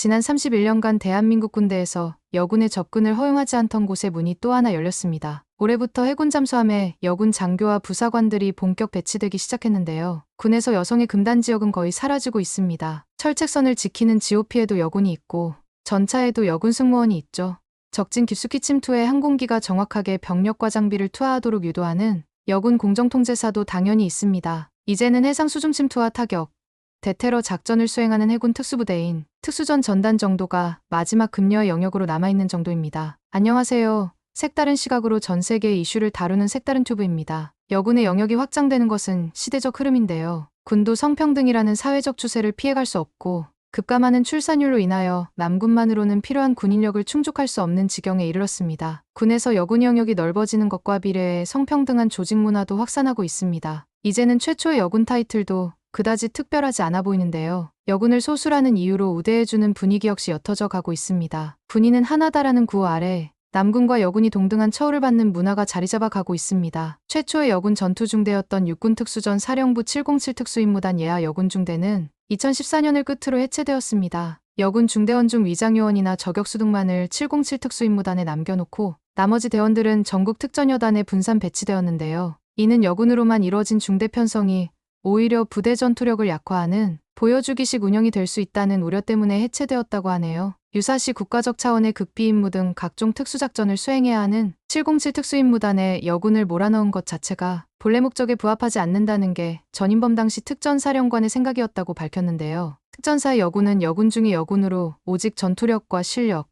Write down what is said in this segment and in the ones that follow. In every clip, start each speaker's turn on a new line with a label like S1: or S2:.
S1: 지난 31년간 대한민국 군대에서 여군의 접근을 허용하지 않던 곳에 문이 또 하나 열렸습니다. 올해부터 해군 잠수함에 여군 장교와 부사관들이 본격 배치되기 시작했는데요. 군에서 여성의 금단 지역은 거의 사라지고 있습니다. 철책선을 지키는 GOP에도 여군이 있고 전차에도 여군 승무원이 있죠. 적진 깊숙이 침투해 항공기가 정확하게 병력과 장비를 투하하도록 유도하는 여군 공정통제사도 당연히 있습니다. 이제는 해상 수중 침투와 타격, 대테러 작전을 수행하는 해군 특수부대인 특수전 전단 정도가 마지막 급여의 영역으로 남아있는 정도입니다. 안녕하세요. 색다른 시각으로 전 세계의 이슈를 다루는 색다른 튜브입니다. 여군의 영역이 확장되는 것은 시대적 흐름인데요. 군도 성평등이라는 사회적 추세를 피해갈 수 없고 급감하는 출산율로 인하여 남군만으로는 필요한 군인력을 충족할 수 없는 지경에 이르렀습니다. 군에서 여군 영역이 넓어지는 것과 비례해 성평등한 조직 문화도 확산하고 있습니다. 이제는 최초의 여군 타이틀도 그다지 특별하지 않아 보이는데요. 여군을 소수라는 이유로 우대해주는 분위기 역시 옅어져 가고 있습니다. 군인은 하나다라는 구호 아래 남군과 여군이 동등한 처우를 받는 문화가 자리 잡아 가고 있습니다. 최초의 여군 전투 중대였던 육군 특수전 사령부 707 특수임무단 예하 여군 중대는 2014년을 끝으로 해체되었습니다. 여군 중대원 중 위장요원이나 저격수 등만을 707 특수임무단에 남겨놓고 나머지 대원들은 전국 특전여단에 분산 배치되었는데요. 이는 여군으로만 이루어진 중대 편성이 오히려 부대 전투력을 약화하는 보여주기식 운영이 될 수 있다는 우려 때문에 해체되었다고 하네요. 유사시 국가적 차원의 극비 임무 등 각종 특수작전을 수행해야 하는 707 특수임무단에 여군을 몰아넣은 것 자체가 본래 목적에 부합하지 않는다는 게 전인범 당시 특전사령관의 생각이었다고 밝혔는데요. 특전사의 여군은 여군 중의 여군으로 오직 전투력과 실력,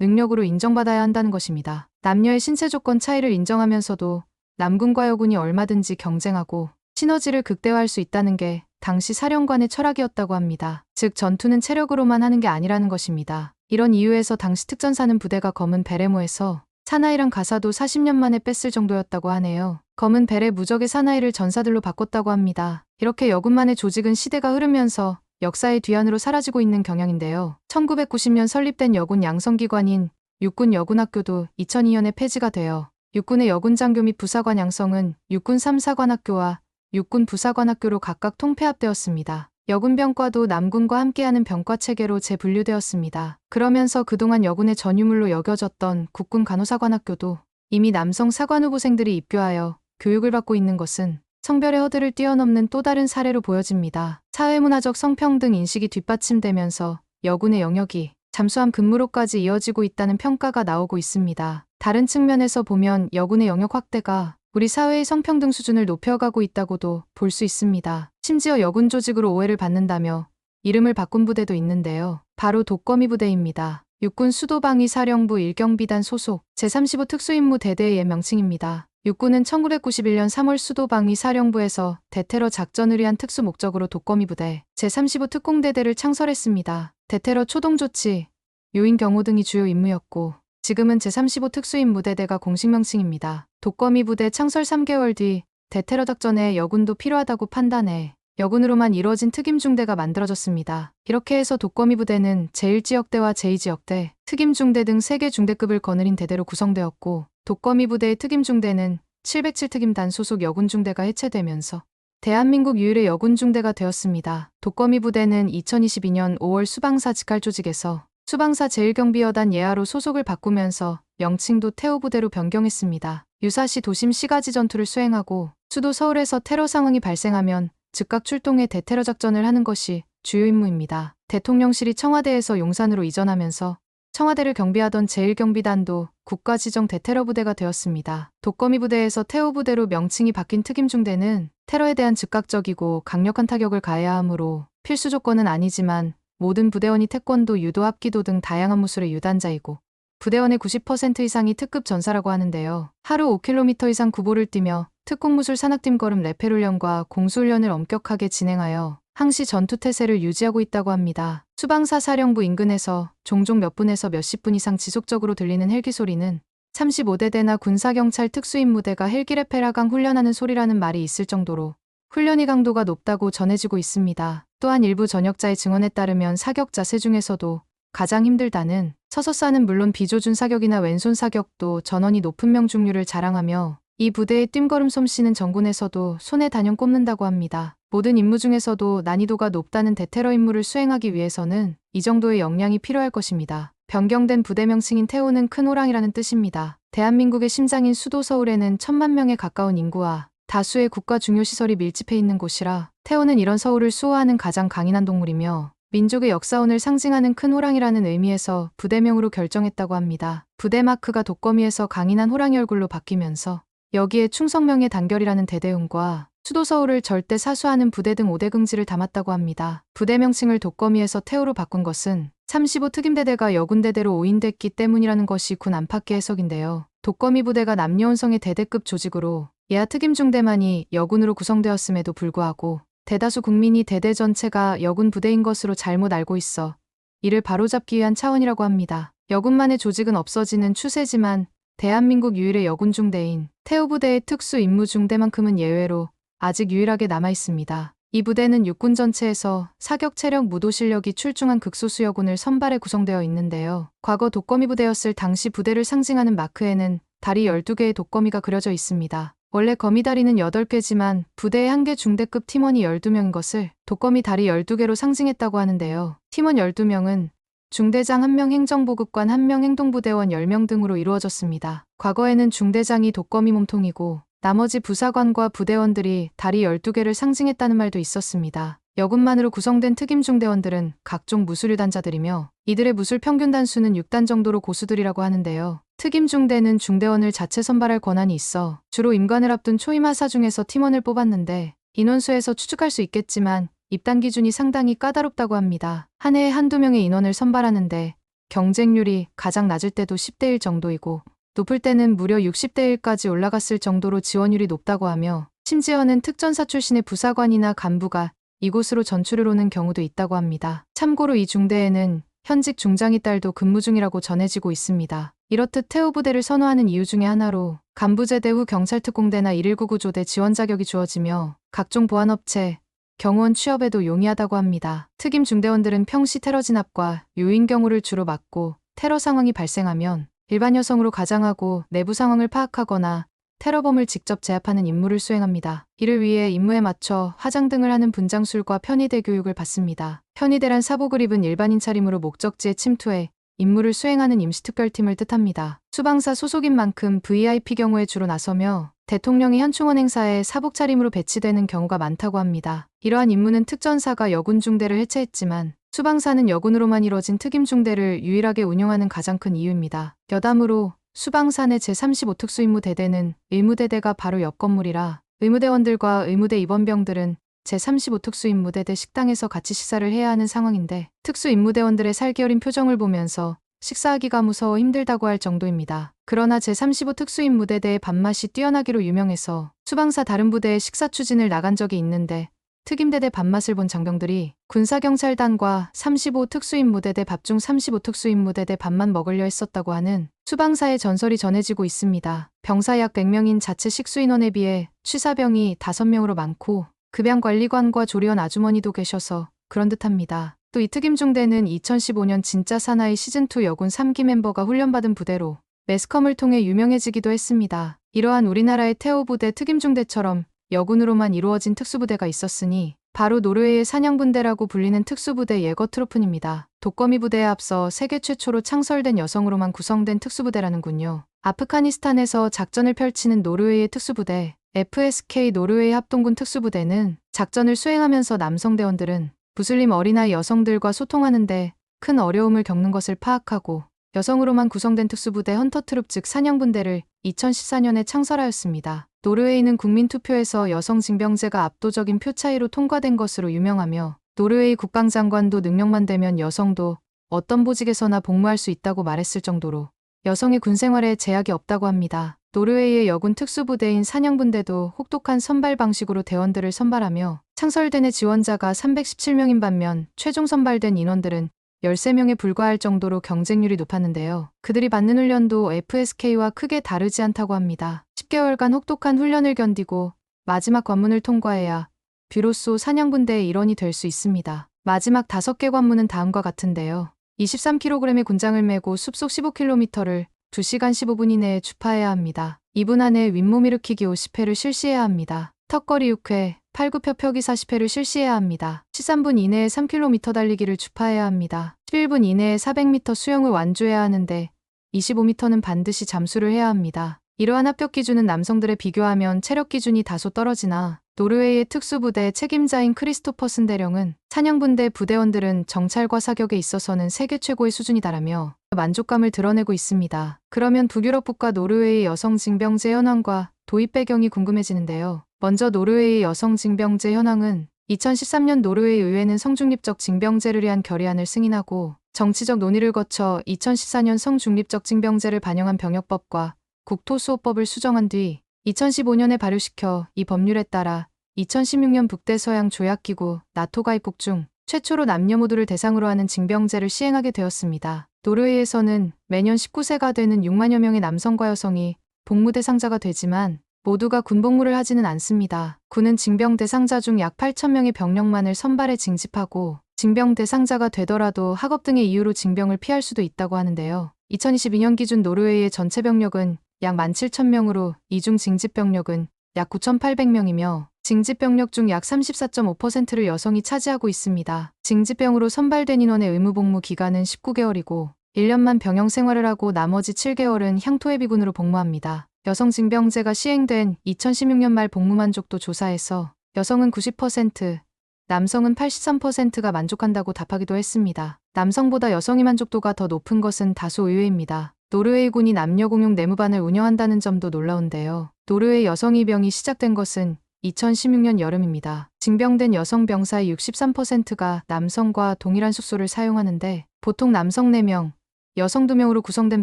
S1: 능력으로 인정받아야 한다는 것입니다. 남녀의 신체 조건 차이를 인정하면서도 남군과 여군이 얼마든지 경쟁하고 시너지를 극대화할 수 있다는 게 당시 사령관의 철학이었다고 합니다. 즉 전투는 체력으로만 하는 게 아니라는 것입니다. 이런 이유에서 당시 특전사는 부대가 검은 베레모에서 사나이랑 가사도 40년 만에 뺐을 정도였다고 하네요. 검은 베레 무적의 사나이를 전사들로 바꿨다고 합니다. 이렇게 여군만의 조직은 시대가 흐르면서 역사의 뒤안으로 사라지고 있는 경향인데요. 1990년 설립된 여군 양성기관인 육군 여군학교도 2002년에 폐지가 되어 육군의 여군장교 및 부사관 양성은 육군 3사관학교와 육군 부사관학교로 각각 통폐합되었습니다. 여군병과도 남군과 함께하는 병과 체계로 재분류되었습니다. 그러면서 그동안 여군의 전유물로 여겨졌던 국군 간호사관학교도 이미 남성 사관 후보생들이 입교하여 교육을 받고 있는 것은 성별의 허들을 뛰어넘는 또 다른 사례로 보여집니다. 사회문화적 성평등 인식이 뒷받침되면서 여군의 영역이 잠수함 근무로까지 이어지고 있다는 평가가 나오고 있습니다. 다른 측면에서 보면 여군의 영역 확대가 우리 사회의 성평등 수준을 높여가고 있다고도 볼 수 있습니다. 심지어 여군 조직으로 오해를 받는다며 이름을 바꾼 부대도 있는데요. 바로 독거미 부대입니다. 육군 수도방위 사령부 일경비단 소속 제35 특수임무 대대의 명칭입니다. 육군은 1991년 3월 수도방위 사령부에서 대테러 작전을 위한 특수 목적으로 독거미 부대 제35 특공대대를 창설했습니다. 대테러 초동 조치, 요인 경호 등이 주요 임무였고 지금은 제35 특수임 무대대가 공식 명칭입니다. 독거미 부대 창설 3개월 뒤 대테러 작전에 여군도 필요하다고 판단해 여군으로만 이루어진 특임중대가 만들어졌습니다. 이렇게 해서 독거미 부대는 제1지역대와 제2지역대, 특임중대 등 3개 중대급을 거느린 대대로 구성되었고 독거미 부대의 특임중대는 707특임단 소속 여군중대가 해체되면서 대한민국 유일의 여군중대가 되었습니다. 독거미 부대는 2022년 5월 수방사 직할 조직에서 수방사 제1경비여단 예하로 소속을 바꾸면서 명칭도 태호부대로 변경했습니다. 유사시 도심 시가지 전투를 수행하고 수도 서울에서 테러 상황이 발생하면 즉각 출동해 대테러 작전을 하는 것이 주요 임무입니다. 대통령실이 청와대에서 용산으로 이전하면서 청와대를 경비하던 제1경비단도 국가지정 대테러 부대가 되었습니다. 독거미 부대에서 태호 부대로 명칭이 바뀐 특임 중대는 테러에 대한 즉각적이고 강력한 타격을 가해야 하므로 필수 조건은 아니지만 모든 부대원이 태권도, 유도, 합기도 등 다양한 무술의 유단자이고 부대원의 90% 이상이 특급 전사라고 하는데요. 하루 5km 이상 구보를 뛰며 특공무술 산악팀 걸음 레펠 훈련과 공수훈련을 엄격하게 진행하여 항시 전투태세를 유지하고 있다고 합니다. 수방사 사령부 인근에서 종종 몇 분에서 몇십 분 이상 지속적으로 들리는 헬기 소리는 35대대나 군사경찰 특수임무대가 헬기 레페라강 훈련하는 소리라는 말이 있을 정도로 훈련이 강도가 높다고 전해지고 있습니다. 또한 일부 전역자의 증언에 따르면 사격 자세 중에서도 가장 힘들다는 서서 싸는 물론 비조준 사격이나 왼손 사격도 전원이 높은 명중률을 자랑하며 이 부대의 뜀걸음 솜씨는 전군에서도 손에 단연 꼽는다고 합니다. 모든 임무 중에서도 난이도가 높다는 대테러 임무를 수행하기 위해서는 이 정도의 역량이 필요할 것입니다. 변경된 부대 명칭인 태호는 큰 호랑이라는 뜻입니다. 대한민국의 심장인 수도 서울에는 천만 명에 가까운 인구와 다수의 국가 중요 시설이 밀집해 있는 곳이라 태호는 이런 서울을 수호하는 가장 강인한 동물이며 민족의 역사원을 상징하는 큰 호랑이라는 의미에서 부대명으로 결정했다고 합니다. 부대 마크가 독거미에서 강인한 호랑이 얼굴로 바뀌면서 여기에 충성명의 단결이라는 대대운과 수도 서울을 절대 사수하는 부대 등 5대 긍지를 담았다고 합니다. 부대 명칭을 독거미에서 태호로 바꾼 것은 35 특임대대가 여군대대로 오인됐기 때문이라는 것이 군 안팎의 해석인데요. 독거미 부대가 남녀온성의 대대급 조직으로 예하 특임 중대만이 여군으로 구성되었음에도 불구하고 대다수 국민이 대대 전체가 여군 부대인 것으로 잘못 알고 있어 이를 바로잡기 위한 차원이라고 합니다. 여군만의 조직은 없어지는 추세지만 대한민국 유일의 여군 중대인 태우 부대의 특수 임무 중대만큼은 예외로 아직 유일하게 남아 있습니다. 이 부대는 육군 전체에서 사격 체력 무도 실력이 출중한 극소수 여군을 선발해 구성되어 있는데요. 과거 독거미 부대였을 당시 부대를 상징하는 마크에는 다리 12개의 독거미가 그려져 있습니다. 원래 거미다리는 8개지만 부대의 한개 중대급 팀원이 12명인 것을 독거미 다리 12개로 상징했다고 하는데요. 팀원 12명은 중대장 1명 행정보급관 1명 행동부대원 10명 등으로 이루어졌습니다. 과거에는 중대장이 독거미 몸통이고 나머지 부사관과 부대원들이 다리 12개를 상징했다는 말도 있었습니다. 여군만으로 구성된 특임 중대원들은 각종 무술 유단자들이며 이들의 무술 평균 단수는 6단 정도로 고수들이라고 하는데요. 특임 중대는 중대원을 자체 선발할 권한이 있어 주로 임관을 앞둔 초임하사 중에서 팀원을 뽑았는데 인원수에서 추측할 수 있겠지만 입단 기준이 상당히 까다롭다고 합니다. 한 해에 한두 명의 인원을 선발하는데 경쟁률이 가장 낮을 때도 10대 1 정도이고 높을 때는 무려 60대 1까지 올라갔을 정도로 지원율이 높다고 하며 심지어는 특전사 출신의 부사관이나 간부가 이곳으로 전출을 오는 경우도 있다고 합니다. 참고로 이 중대에는 현직 중장이 딸도 근무 중이라고 전해지고 있습니다. 이렇듯 태우 부대를 선호하는 이유 중에 하나로 간부제대 후 경찰특공대나 119구조대 지원 자격이 주어지며 각종 보안업체, 경호원 취업에도 용이하다고 합니다. 특임 중대원들은 평시 테러 진압과 요인 경우를 주로 맡고 테러 상황이 발생하면 일반 여성으로 가장하고 내부 상황을 파악하거나 테러범을 직접 제압하는 임무를 수행합니다. 이를 위해 임무에 맞춰 화장 등을 하는 분장술과 편의대 교육을 받습니다. 편의대란 사복을 입은 일반인 차림으로 목적지에 침투해 임무를 수행하는 임시특별팀을 뜻합니다. 수방사 소속인 만큼 VIP 경우에 주로 나서며 대통령이 현충원 행사에 사복 차림으로 배치되는 경우가 많다고 합니다. 이러한 임무는 특전사가 여군 중대를 해체했지만 수방사는 여군으로만 이뤄진 특임 중대를 유일하게 운영하는 가장 큰 이유입니다. 여담으로 수방산의 제35특수 임무 대대는 의무대대가 바로 옆 건물이라 의무대원들과 의무대 입원병들은 제35 특수임무대대 식당에서 같이 식사를 해야 하는 상황인데 특수임무대원들의 살기 어린 표정을 보면서 식사하기가 무서워 힘들다고 할 정도입니다. 그러나 제35 특수임무대대의 밥맛이 뛰어나기로 유명해서 수방사 다른 부대에 식사 추진을 나간 적이 있는데 특임대대 밥맛을 본 장병들이 군사경찰단과 35 특수임무대대 밥 중 35 특수임무대대 밥만 먹으려 했었다고 하는 수방사의 전설이 전해지고 있습니다. 병사 약 100명인 자체 식수인원에 비해 취사병이 5명으로 많고 급양관리관과 조리원 아주머니도 계셔서 그런 듯합니다. 또 이 특임 중대는 2015년 진짜 사나이 시즌2 여군 3기 멤버가 훈련받은 부대로 매스컴을 통해 유명해지기도 했습니다. 이러한 우리나라의 태호 부대 특임 중대처럼 여군으로만 이루어진 특수부대가 있었으니 바로 노르웨이의 사냥분대라고 불리는 특수부대 예거트로픈입니다. 독거미 부대에 앞서 세계 최초로 창설된 여성으로만 구성된 특수부대라는군요. 아프가니스탄에서 작전을 펼치는 노르웨이의 특수부대 FSK 노르웨이 합동군 특수부대는 작전을 수행하면서 남성 대원들은 무슬림 어린아이 여성들과 소통하는데 큰 어려움을 겪는 것을 파악하고 여성으로만 구성된 특수부대 헌터트룹 즉 사냥분대를 2014년에 창설하였습니다. 노르웨이는 국민투표에서 여성 징병제가 압도적인 표 차이로 통과된 것으로 유명하며 노르웨이 국방장관도 능력만 되면 여성도 어떤 보직에서나 복무할 수 있다고 말했을 정도로 여성의 군 생활에 제약이 없다고 합니다. 노르웨이의 여군 특수부대인 사냥분대도 혹독한 선발 방식으로 대원들을 선발하며 창설된 해 지원자가 317명인 반면 최종 선발된 인원들은 13명에 불과할 정도로 경쟁률이 높았는데요. 그들이 받는 훈련도 FSK와 크게 다르지 않다고 합니다. 10개월간 혹독한 훈련을 견디고 마지막 관문을 통과해야 비로소 사냥분대의 일원이 될 수 있습니다. 마지막 5개 관문은 다음과 같은데요. 23kg의 군장을 메고 숲속 15km를 2시간 15분 이내에 주파해야 합니다. 2분 안에 윗몸 일으키기 50회를 실시해야 합니다. 턱걸이 6회, 팔굽혀 펴기 40회를 실시해야 합니다. 13분 이내에 3km 달리기를 주파해야 합니다. 11분 이내에 400m 수영을 완주해야 하는데 25m는 반드시 잠수를 해야 합니다. 이러한 합격 기준은 남성들에 비교하면 체력 기준이 다소 떨어지나 노르웨이의 특수부대 책임자인 크리스토퍼슨 대령은 사냥분대 부대원들은 정찰과 사격에 있어서는 세계 최고의 수준이다라며 만족감을 드러내고 있습니다. 그러면 북유럽 국가 노르웨이 여성 징병제 현황과 도입 배경이 궁금해지는데요. 먼저 노르웨이 여성 징병제 현황은 2013년 노르웨이 의회는 성중립적 징병제를 위한 결의안을 승인하고 정치적 논의를 거쳐 2014년 성중립적 징병제를 반영한 병역법과 국토수호법을 수정한 뒤 2015년에 발효시켜 이 법률에 따라 2016년 북대서양 조약기구 나토 가입국 중 최초로 남녀 모두를 대상으로 하는 징병제를 시행하게 되었습니다. 노르웨이에서는 매년 19세가 되는 6만여 명의 남성과 여성이 복무 대상자가 되지만 모두가 군복무를 하지는 않습니다. 군은 징병 대상자 중 약 8천 명의 병력만을 선발해 징집하고 징병 대상자가 되더라도 학업 등의 이유로 징병을 피할 수도 있다고 하는데요. 2022년 기준 노르웨이의 전체 병력은 약 17,000명으로 이중 징집 병력은 약 9,800명이며 징집 병력 중 약 34.5%를 여성이 차지하고 있습니다. 징집병으로 선발된 인원의 의무 복무 기간은 19개월이고 1년만 병영 생활을 하고 나머지 7개월은 향토해비군으로 복무합니다. 여성 징병제가 시행된 2016년 말 복무 만족도 조사에서 여성은 90%, 남성은 83%가 만족한다고 답하기도 했습니다. 남성보다 여성의 만족도가 더 높은 것은 다소 의외입니다. 노르웨이군이 남녀 공용 내무반을 운영한다는 점도 놀라운데요. 노르웨이 여성의병이 시작된 것은 2016년 여름입니다. 징병된 여성 병사의 63%가 남성과 동일한 숙소를 사용하는데 보통 남성 4명, 여성 2명으로 구성된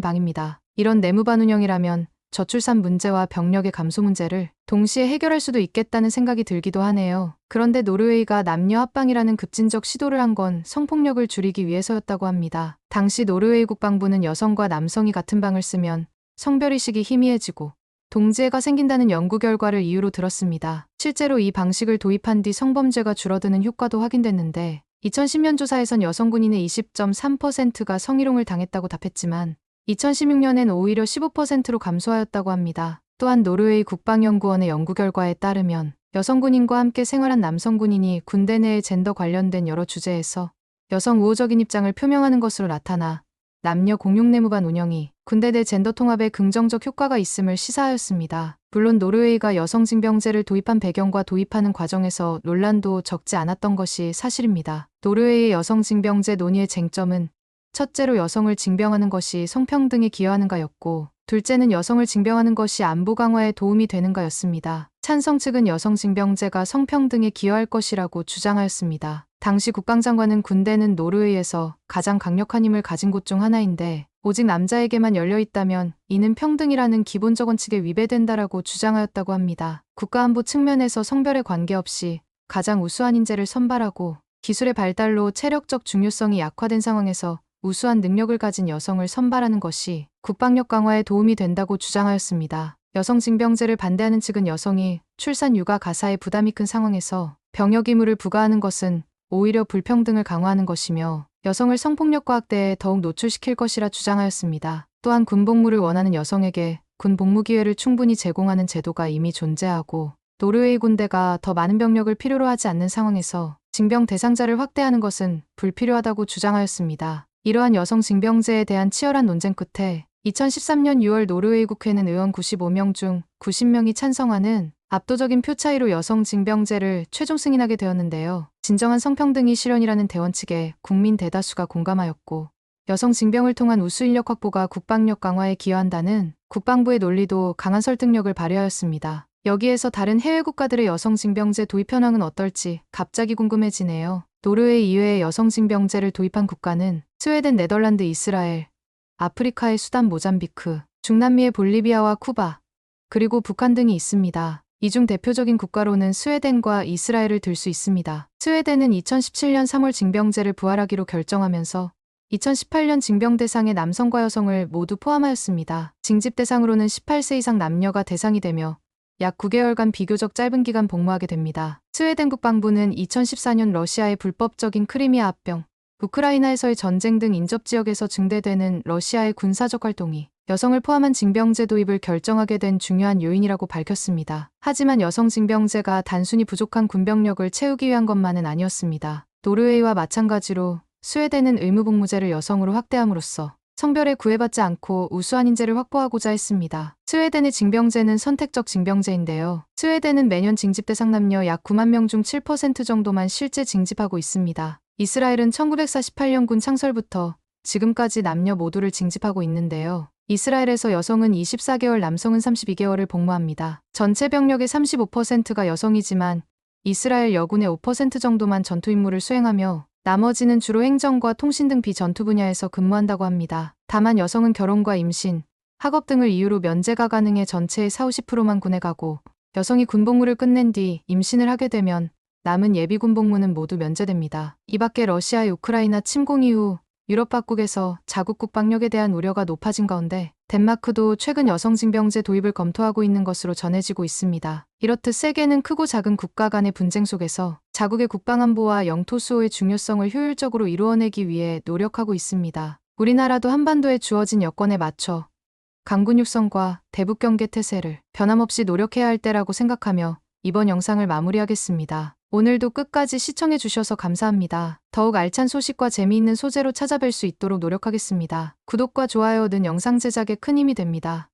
S1: 방입니다. 이런 내무반 운영이라면 저출산 문제와 병력의 감소 문제를 동시에 해결할 수도 있겠다는 생각이 들기도 하네요. 그런데 노르웨이가 남녀 합방이라는 급진적 시도를 한 건 성폭력을 줄이기 위해서였다고 합니다. 당시 노르웨이 국방부는 여성과 남성이 같은 방을 쓰면 성별의식이 희미해지고 동지애가 생긴다는 연구 결과를 이유로 들었습니다. 실제로 이 방식을 도입한 뒤 성범죄가 줄어드는 효과도 확인됐는데 2010년 조사에선 여성 군인의 20.3%가 성희롱을 당했다고 답했지만 2016년엔 오히려 15%로 감소하였다고 합니다. 또한 노르웨이 국방연구원의 연구 결과에 따르면 여성 군인과 함께 생활한 남성 군인이 군대 내의 젠더 관련된 여러 주제에서 여성 우호적인 입장을 표명하는 것으로 나타나 남녀 공용 내무반 운영이 군대 내 젠더 통합에 긍정적 효과가 있음을 시사하였습니다. 물론 노르웨이가 여성 징병제를 도입한 배경과 도입하는 과정에서 논란도 적지 않았던 것이 사실입니다. 노르웨이의 여성 징병제 논의의 쟁점은 첫째로 여성을 징병하는 것이 성평등에 기여하는가였고 둘째는 여성을 징병하는 것이 안보 강화에 도움이 되는가였습니다. 찬성 측은 여성 징병제가 성평등에 기여할 것이라고 주장하였습니다. 당시 국방장관은 군대는 노르웨이에서 가장 강력한 힘을 가진 곳 중 하나인데 오직 남자에게만 열려 있다면 이는 평등이라는 기본적 원칙에 위배된다라고 주장하였다고 합니다. 국가안보 측면에서 성별에 관계없이 가장 우수한 인재를 선발하고 기술의 발달로 체력적 중요성이 약화된 상황에서 우수한 능력을 가진 여성을 선발하는 것이 국방력 강화에 도움이 된다고 주장하였습니다. 여성 징병제를 반대하는 측은 여성이 출산 육아 가사에 부담이 큰 상황에서 병역 의무를 부과하는 것은 오히려 불평등을 강화하는 것이며 여성을 성폭력과 학대에 더욱 노출시킬 것이라 주장하였습니다. 또한 군복무를 원하는 여성에게 군 복무 기회를 충분히 제공하는 제도가 이미 존재하고 노르웨이 군대가 더 많은 병력을 필요로 하지 않는 상황에서 징병 대상자를 확대하는 것은 불필요하다고 주장하였습니다. 이러한 여성 징병제에 대한 치열한 논쟁 끝에 2013년 6월 노르웨이 국회는 의원 95명 중 90명이 찬성하는 압도적인 표 차이로 여성 징병제를 최종 승인하게 되었는데요. 진정한 성평등이 실현이라는 대원 측에 국민 대다수가 공감하였고 여성 징병을 통한 우수 인력 확보가 국방력 강화에 기여한다는 국방부의 논리도 강한 설득력을 발휘하였습니다. 여기에서 다른 해외 국가들의 여성 징병제 도입 현황은 어떨지 갑자기 궁금해지네요. 노르웨이 이외의 여성 징병제를 도입한 국가는 스웨덴, 네덜란드, 이스라엘, 아프리카의 수단, 모잠비크, 중남미의 볼리비아와 쿠바, 그리고 북한 등이 있습니다. 이 중 대표적인 국가로는 스웨덴과 이스라엘을 들 수 있습니다. 스웨덴은 2017년 3월 징병제를 부활하기로 결정하면서 2018년 징병 대상의 남성과 여성을 모두 포함하였습니다. 징집 대상으로는 18세 이상 남녀가 대상이 되며 약 9개월간 비교적 짧은 기간 복무하게 됩니다. 스웨덴 국방부는 2014년 러시아의 불법적인 크리미아 합병, 우크라이나에서의 전쟁 등 인접 지역에서 증대되는 러시아의 군사적 활동이 여성을 포함한 징병제 도입을 결정하게 된 중요한 요인이라고 밝혔습니다. 하지만 여성 징병제가 단순히 부족한 군병력을 채우기 위한 것만은 아니었습니다. 노르웨이와 마찬가지로 스웨덴은 의무복무제를 여성으로 확대함으로써 성별에 구애받지 않고 우수한 인재를 확보하고자 했습니다. 스웨덴의 징병제는 선택적 징병제인데요. 스웨덴은 매년 징집 대상 남녀 약 9만 명 중 7% 정도만 실제 징집하고 있습니다. 이스라엘은 1948년 군 창설부터 지금까지 남녀 모두를 징집하고 있는데요. 이스라엘에서 여성은 24개월, 남성은 32개월을 복무합니다. 전체 병력의 35%가 여성이지만 이스라엘 여군의 5% 정도만 전투 임무를 수행하며 나머지는 주로 행정과 통신 등 비전투 분야에서 근무한다고 합니다. 다만 여성은 결혼과 임신, 학업 등을 이유로 면제가 가능해 전체의 4, 50%만 군에 가고 여성이 군복무를 끝낸 뒤 임신을 하게 되면 남은 예비 군복무는 모두 면제됩니다. 이 밖에 러시아의 우크라이나 침공 이후 유럽 각국에서 자국 국방력에 대한 우려가 높아진 가운데 덴마크도 최근 여성 징병제 도입을 검토하고 있는 것으로 전해지고 있습니다. 이렇듯 세계는 크고 작은 국가 간의 분쟁 속에서 자국의 국방안보와 영토 수호의 중요성을 효율적으로 이루어내기 위해 노력하고 있습니다. 우리나라도 한반도에 주어진 여건에 맞춰 강군 육성과 대북 경계 태세를 변함없이 노력해야 할 때라고 생각하며 이번 영상을 마무리하겠습니다. 오늘도 끝까지 시청해 주셔서 감사합니다. 더욱 알찬 소식과 재미있는 소재로 찾아뵐 수 있도록 노력하겠습니다. 구독과 좋아요는 영상 제작에 큰 힘이 됩니다.